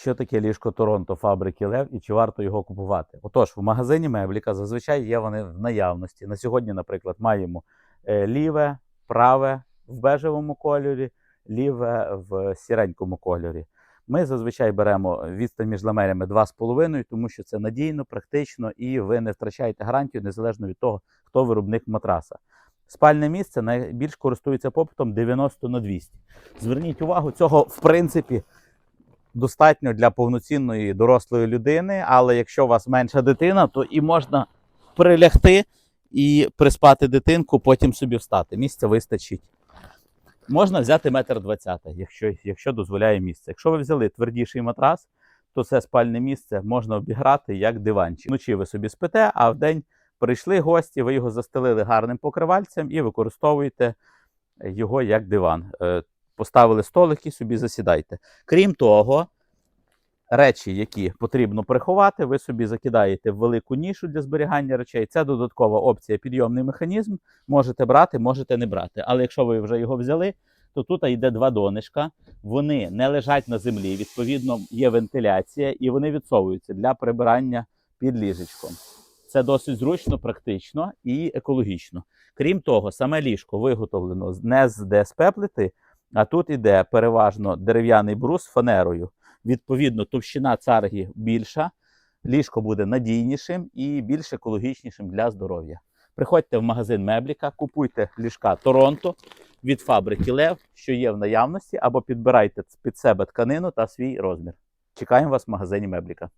Що таке ліжко Торонто фабрики Лев і чи варто його купувати? Отож, в магазині Мебліка зазвичай є вони в наявності. На сьогодні, наприклад, маємо е, ліве, праве в бежевому кольорі, ліве в сіренькому кольорі. Ми зазвичай беремо відстань між ламелями 2,5, тому що це надійно, практично і ви не втрачаєте гарантію незалежно від того, хто виробник матраса. Спальне місце найбільш користується попитом 90 на 200. Зверніть увагу, цього в принципі достатньо для повноцінної дорослої людини, але якщо у вас менша дитина, то і можна прилягти і приспати дитинку, потім собі встати. Місця вистачить. Можна взяти метр двадцять, якщо, якщо дозволяє місце. Якщо ви взяли твердіший матрас, то це спальне місце можна обіграти як диванчик. Вночі ви собі спите, а вдень прийшли гості, ви його застелили гарним покривальцем і використовуєте його як диван. Поставили столик і собі засідайте. Крім того, речі, які потрібно приховати, ви собі закидаєте в велику нішу для зберігання речей. Це додаткова опція, підйомний механізм. Можете брати, можете не брати. Але якщо ви вже його взяли, то тут йде два донишка. Вони не лежать на землі, відповідно, є вентиляція, і вони відсовуються для прибирання під ліжечком. Це досить зручно, практично і екологічно. Крім того, саме ліжко виготовлено не з ДСП плити, а тут іде переважно дерев'яний брус з фанерою. Відповідно, товщина царги більша, ліжко буде надійнішим і більш екологічнішим для здоров'я. Приходьте в магазин Мебліка, купуйте ліжка Торонто від фабрики Лев, що є в наявності, або підбирайте під себе тканину та свій розмір. Чекаємо вас в магазині Мебліка.